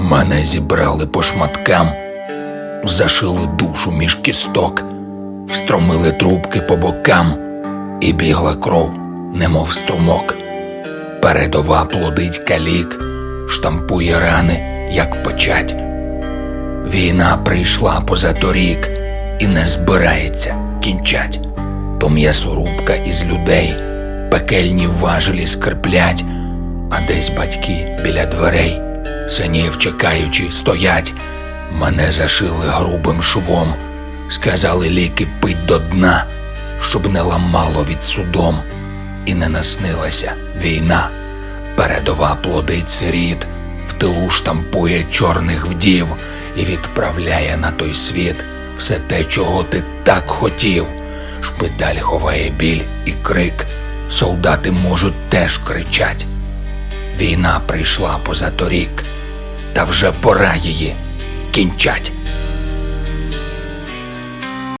Мене зібрали по шматкам, зашили душу між кісток, встромили трубки по бокам, і бігла кров, немов струмок. Передова плодить калік, штампує рани, як печать. Війна прийшла позаторік і не збирається кінчать. То м'ясорубка із людей, пекельні важелі скриплять, а десь батьки біля дверей, синів чекаючи, стоять. Мене зашили грубим швом, сказали ліки пить до дна, щоб не ламало від судом, і не наснилася війна. Передова плодить сиріт, в тилу штампує чорних вдів і відправляє на той світ все те, чого ти так хотів. Шпиталь ховає біль і крик, солдати можуть теж кричать. Війна прийшла позаторік, та вже пора її кінчать.